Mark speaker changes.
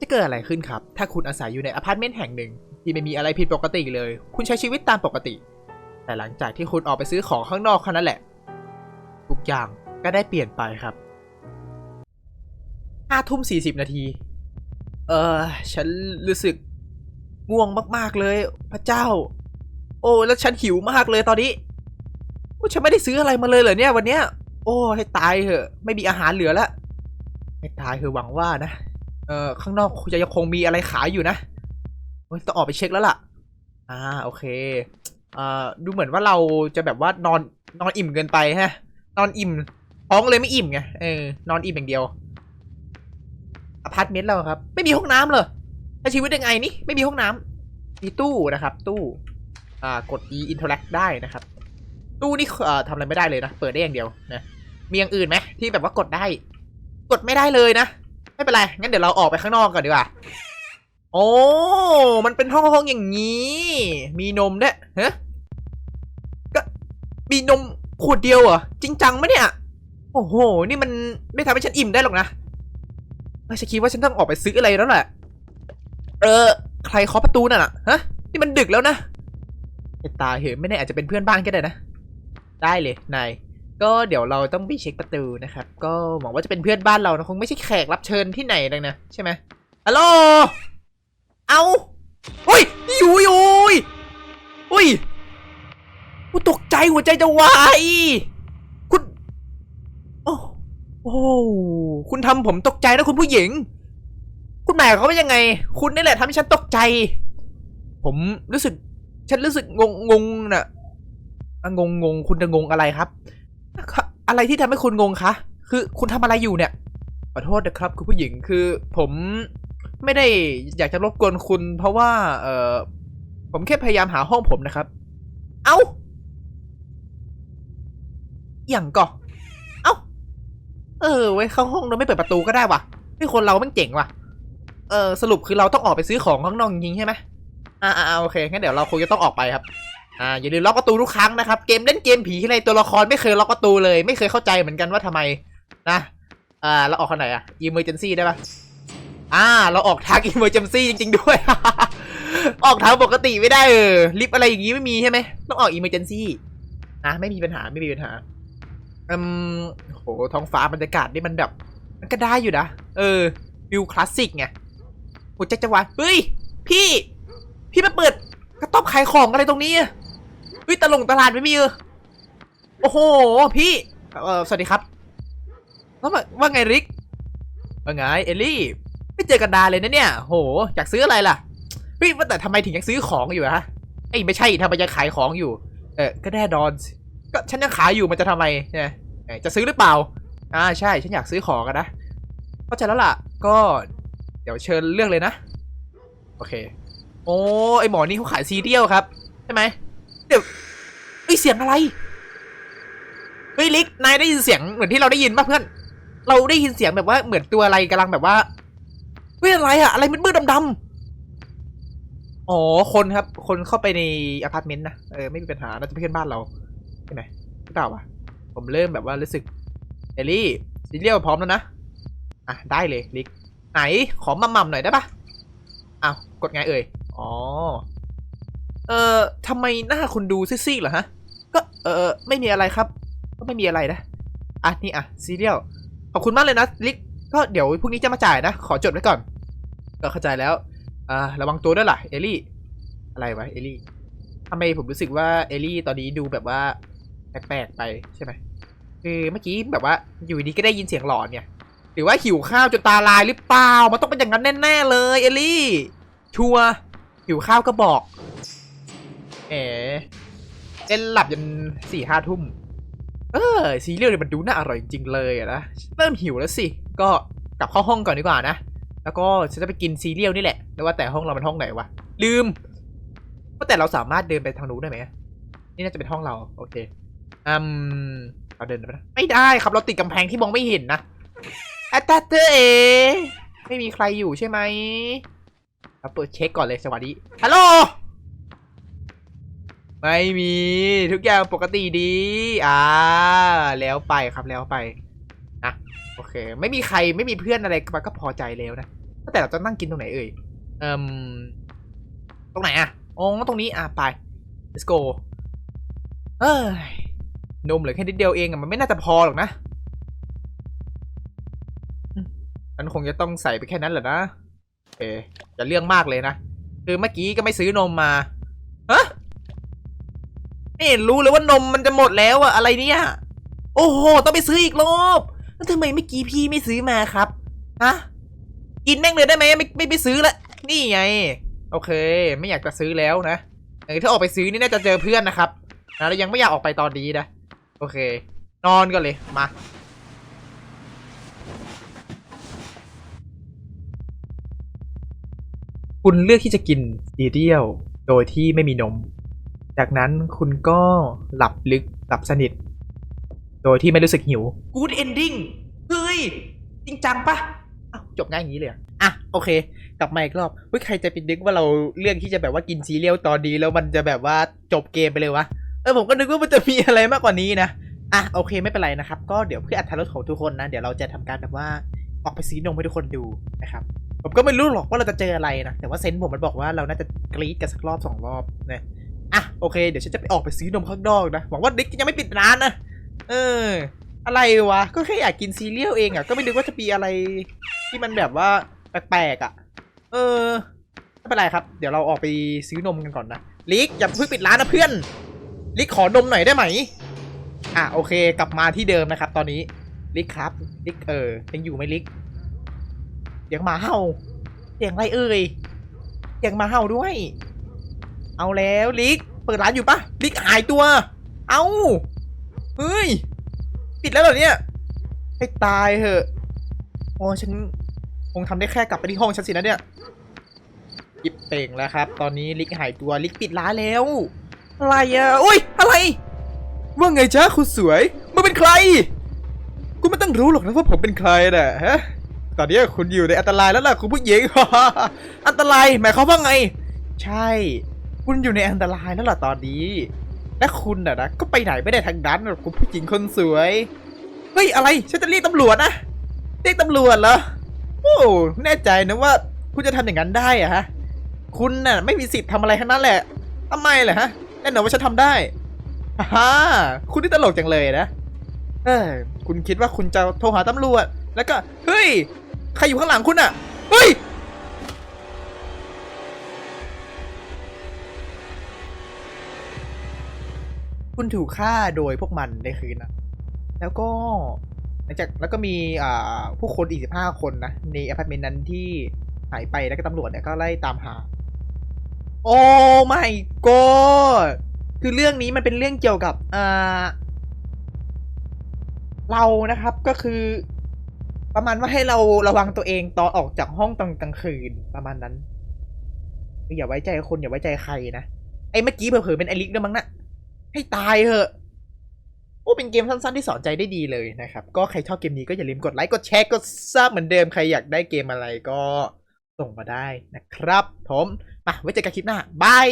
Speaker 1: จะเกิดอะไรขึ้นครับ ถ้าคุณอาศัยอยู่ในอพาร์ตเมนต์แห่งหนึ่ง ที่ไม่มีอะไรผิดปกติเลย คุณใช้ชีวิตตามปกติ แต่หลังจากที่คุณออกไปซื้อของข้างนอกเท่านั้นแหละ ทุกอย่างก็ได้เปลี่ยนไปครับห้าทุ่มสี่สิบนาที เออ ฉันรู้สึกง่วงมาก ๆ เลย พระเจ้า โอ้ แล้วฉันหิวมากเลยตอนนี้โอ้ฉันไม่ได้ซื้ออะไรมาเลยเหรอเนี่ยวันเนี้ย โอ้ ให้ตายเถอะ ไม่มีอาหารเหลือแล้วให้ตายเถอะหวังว่านะ เอ่อข้างนอกจะยังคงมีอะไรขายอยู่นะต้องออกไปเช็คแล้วล่ะ อ่าโอเคอ่อดูเหมือนว่าเราจะแบบว่านอนนอนอิ่มเกินไปฮะ นอนอิ่มท้องเลยไม่อิ่มไงเออนอนอิ่มอย่างเดียวอพาร์ตเมนต์เราครับ ไม่มีห้องน้ำเลยใช้ชีวิตยังไงนี่ไม่มีห้องน้ำมีตู้นะครับ ตู้อ่ากด e interact ได้นะครับ ตู้นี่เอ่อทำอะไรไม่ได้เลยนะ เปิดได้อย่างเดียวนะมีอย่างอื่นไหมที่แบบว่ากดได้ กดไม่ได้เลยนะ ไม่เป็นไร งั้นเดี๋ยวเราออกไปข้างนอกก่อนดีกว่า โอ้ มันเป็นห้องห้องอย่างนี้ มีนมด้วยฮะก็มีนมขวดเดียวเหรอ จริงจังไหมเนี่ย โอ้โห นี่มันไม่ทำให้ฉันอิ่มได้หรอกนะเอ้ยฉันคิดว่าฉันต้องออกไปซื้ออะไรแล้วแหละ เออ ใครเคาะประตูน่ะน่ะฮะ นี่มันดึกแล้วนะไอตาเหอะไม่แน่อาจจะเป็นเพื่อนบ้านก็ได้นะ ได้เลย นาย ก็เดี๋ยวเราต้องไปเช็คประตูนะครับ ก็หวังว่าจะเป็นเพื่อนบ้านเรานะคงไม่ใช่แขกรับเชิญที่ไหนเลยนะใช่ไหมฮัลโหล เอาอุ้ยยุยยุยอุ้ยกูตกใจหัวใจจะวายคุณ โอ้โอ้คุณทำผมตกใจนะคุณผู้หญิง คุณหมายเขามว่ายังไง คุณนี่แหละทำให้ฉันตกใจ ผมรู้สึก ฉันรู้สึกงงงงนะ่ะงงงงคุณจะงงอะไรครับ อะไรที่ทำให้คุณงงคะ คือคุณทำอะไรอยู่เนี่ย ขอโทษนะครับคุณผู้หญิง คือผมไม่ได้อยากจะรบกวนคุณ เพราะว่า เออผมแค่พยายามหาห้องผมนะครับ เอ้า อย่างก่อเอ้า เออ ไว้เข้าห้องโดยไม่เปิดประตูก็ได้ว่ะนี่คนเรามันเจ๋งว่ะ เออ สรุปคือเราต้องออกไปซื้อของข้างนอกจริงใช่ไหมอ่าอ่าโอเค งั้นเดี๋ยวเราคงจะต้องออกไปครับ อ่าอย่าลืมล็อกประตูทุกครั้งนะครับ เกมเล่นเกมผีอะไรตัวละครไม่เคยล็อกประตูเลย ไม่เคยเข้าใจเหมือนกันว่าทำไมนะอ่าเราออกทางไหนอะ emergency ได้ปะอ่า เราออกทาง emergency จริง ๆ ด้วย ออกทางปกติไม่ได้เออลิฟอะไรอย่างงี้ไม่มีใช่ไหมต้องออก emergency อ่นะไม่มีปัญหาไม่มีปัญหาอืมโหท้องฟ้าบรรยากาศนี่มันแบบ มันก็ได้อยู่นะเออวิวคลาสสิกไงหัวใจจะวายเฮ้ย พี่ พี่มาเปิดกระต๊อบขายของอะไรตรงนี้อะ เฮ้ยตลงตลาดไม่มีเออโอ้โห พี่ เออสวัสดีครับว่าไงว่าไงริก ว่าไงเอลลี่ ไม่เจอกันดาเลยนะเนี่ย โห อยากซื้ออะไรล่ะ เฮ้ยว่าแต่ทำไมถึงยังซื้อของอยู่ฮะไอ้ไม่ใช่ทำไมยังขายของอยู่ เออก็แน่นอน ก็ฉันยังขายอยู่มันจะทำไมเนี่ยจะซื้อหรือเปล่า อ่าใช่ ฉันอยากซื้อของกันนะ เข้าใจแล้วล่ะ ก็เดี๋ยวเชิญเลือกเลยนะ โอเค โอ้ไอหมอนี่เขาขายซีเรียลครับ ใช่ไหม เดี๋ยวเฮ้เสียงอะไรเฮ้ยลิกนายได้ยินเสียงเหมือนที่เราได้ยินป่ะเพื่อน เราได้ยินเสียงแบบว่าเหมือนตัวอะไรกำลังแบบว่าเฮ้ยอะไรอะอะไรมืดๆดำๆอ๋อคนครับ คนเข้าไปในอพาร์ตเมนต์นะเออไม่มีปัญหาน่าจะเป็นเพื่อนบ้านเราใช่ไหมหรือเปล่าวะผมเริ่มแบบว่ารู้สึกเอลลี่ซีเรียลพร้อมแล้วนะอะได้เลยลิกไหนขอมาม่ำหน่อยได้ปะอ้าวกดไงเอ่ยอ๋อ เอ่อทำไมหน้าคุณดูซีดๆเหรอฮะ ก็เออไม่มีอะไรครับ ก็ไม่มีอะไรนะ อะนี่อะซีเรียลขอบคุณมากเลยนะลิกก็เดี๋ยวพรุ่งนี้จะมาจ่ายนะ ขอจดไว้ก่อน ก็เข้าใจแล้วอ่าระวังตัวด้วยล่ะเอลลี่ อะไรวะเอลลี่ทำไมผมรู้สึกว่าเอลลี่ตอนนี้ดูแบบว่าแปลกๆไปใช่ไหมคือเมื่อกี้แบบว่าอยู่ดีก็ได้ยินเสียงหลอนไงหรือว่าหิวข้าวจนตาลายหรือเปล่า มันต้องเป็นอย่างนั้นแน่ ๆ เลยเอลลี่ ชัวหิวข้าวก็บอก เอ๋เล่นหลับจนสี่ห้าทุ่ม เออซีเรียลเนี่ยมันดูน่าอร่อยจริงๆเลยนะ เริ่มหิวแล้วสิ ก็กลับเข้าห้องก่อนดีกว่านะ แล้วก็ฉันจะไปกินซีเรียลนี่แหละแต่ว่าแต่ห้องเรามันห้องไหนวะ ลืมว่าแต่เราสามารถเดินไปทางนู้นได้ไหมนี่น่าจะเป็นห้องเรา โอเค อืม เราเดินไปนะไม่ได้ครับเราติดกำแพงที่มองไม่เห็นนะอัตเตอร์เอ ไม่มีใครอยู่ใช่ไหมเราเปิดเช็คก่อนเลยสวัสดี ฮัลโหล ไม่มีทุกอย่างปกติดี อ่า แล้วไปครับแล้วไปนะโอเค ไม่มีใครไม่มีเพื่อนอะไรมาก็พอใจแล้วนะแต่เราจะนั่งกินตรงไหนเอ่ยเอ่มตรงไหนอะอ๋อตรงนี้อะไป let's go เอ้ยนมเหลือแค่นิดเดียวเองอะมันไม่น่าจะพอหรอกนะมันคงจะต้องใส่ไปแค่นั้นแหละนะเอย่าเรื่องมากเลยนะคือเมื่อกี้ก็ไม่ซื้อนมมา ไม่เห็นรู้เลยว่านมมันจะหมดแล้วอะอะไรเนี่ย โอ้โห ต้องไปซื้ออีกรอบ แล้วทำไมเมื่อกี้พี่ไม่ซื้อมาครับ ฮะ กินแม่งเลยได้ไหมไม่ไม่ไปซื้อละ นี่ไง โอเค ไม่อยากจะซื้อแล้วนะเออถ้าออกไปซื้อนี่น่าจะเจอเพื่อนนะครับ นะแล้วยังไม่อยากออกไปตอนนี้นะ โอเค นอนก่อนเลย มา คุณเลือกที่จะกินซีเรียลโดยที่ไม่มีนม จากนั้นคุณก็หลับลึกหลับสนิท โดยที่ไม่รู้สึกหิว Good ending เฮ้ย จริงจังปะอ้าวจบง่ายอย่างนี้เลยเหรออะ โอเค กลับมาอีกรอบเฮ้ยใครจะไปนึกว่าเราเลือกที่จะแบบว่ากินซีเรียลตอนนี้แล้วมันจะแบบว่าจบเกมไปเลยวะ เออผมก็นึกว่ามันจะมีอะไรมากกว่านี้นะ อะ โอเคไม่เป็นไรนะครับ ก็เดี๋ยวเพื่ออัตรสของทุกคนนะ เดี๋ยวเราจะทำการแบบว่าออกไปซื้อนมให้ทุกคนดูนะครับผมก็ไม่รู้หรอกว่าเราจะเจออะไรนะ แต่ว่าเซนส์ผมมันบอกว่าเราน่าจะกรี๊ดกันสักรอบสองรอบนะอะ โอเค เดี๋ยวฉันจะไปออกไปซื้อนมข้างนอกนะ หวังว่าดิ๊กยังไม่ปิดร้านนะ เออ อะไรวะ ก็แค่อยากกินซีเรียลเองอะ ก็ไม่นึกว่าจะมีอะไร ที่มันแบบว่าแปลกๆอะ เออ ไม่เป็นไรครับ เดี๋ยวเราออกไปซื้อนมกันก่อนนะ ลิกอย่าเพิ่งปิดร้านนะเพื่อน ลิกขอนมหน่อยได้ไหม อะโอเค กลับมาที่เดิมนะครับ ตอนนี้ ลิกครับ ลิกเออยังอยู่ไหมลิกเสียงหมาเห่าเสียงอะไรเอ่ยเสียงหมาเห่าด้วย เอาแล้วลิก เปิดร้านอยู่ปะลิกหายตัว เอาเฮ้ย ปิดแล้วเหรอเนี่ยให้ตายเหอะโอ้ฉันคงทำได้แค่กลับไปที่ห้องฉันสินะเนี่ยปิดเป่งแล้วครับ ตอนนี้ลิกหายตัวลิกปิดร้านแล้ว อะไรอะโอ้ย อะไร ว่าไงจ๊ะคุณสวยมันเป็นใคร คุณไม่ต้องรู้หรอกนะว่าผมเป็นใครน่ะฮะตอนนี้คุณอยู่ในอันตรายแล้วล่ะคุณผู้หญิง อันตรายหมายความว่าไง ใช่ คุณอยู่ในอันตรายแล้วล่ะตอนนี้ และคุณน่ะนะก็ไปไหนไม่ได้ทางนั้นหรอกคุณผู้หญิงคนสวย เฮ้ยอะไรฉันจะเรียกตำรวจนะเรียกตำรวจเหรอโอ้แน่ใจนะว่าคุณจะทำอย่างนั้นได้อะฮะ คุณน่ะไม่มีสิทธิ์ทำอะไรทั้งนั้นแหละทำไมล่ะฮะแน่นอนว่าฉันทำได้ฮ่าคุณนี่ตลกจังเลยนะเออคุณคิดว่าคุณจะโทรหาตำรวจ แล้วก็ เฮ้ย ใครอยู่ข้างหลังคุณอะเฮ้ย คุณถูกฆ่าโดยพวกมันในคืนนะแล้วก็หลังจากแล้วก็มีอ่าผู้คนอีกสิบห้าคนนะในอพาร์ตเมนต์นั้นที่หายไปแล้วก็ตำรวจเนี่ยก็ไล่ตามหา โอ้ไม่ก็คือเรื่องนี้มันเป็นเรื่องเกี่ยวกับอ่าเรานะครับก็คือ ประมาณว่าให้เราระวังตัวเองตอนออกจากห้องตอนกลางคืนประมาณนั้นออย่าไว้ใจคนอย่าไว้ใจใครนะไอ้เมื่อกี้เผลอๆเป็นไอลิกด้วยมั้งนะ ให้ตายเหอะโอ้เป็นเกมสั้นๆที่สอนใจได้ดีเลยนะครับ ก็ใครชอบเกมนี้ก็อย่าลืมกดไลค์กดแชร์กดซับเหมือนเดิมใครอยากได้เกมอะไรก็ส่งมาได้นะครับผมมาไว้เจอกันคลิปหน้าบาย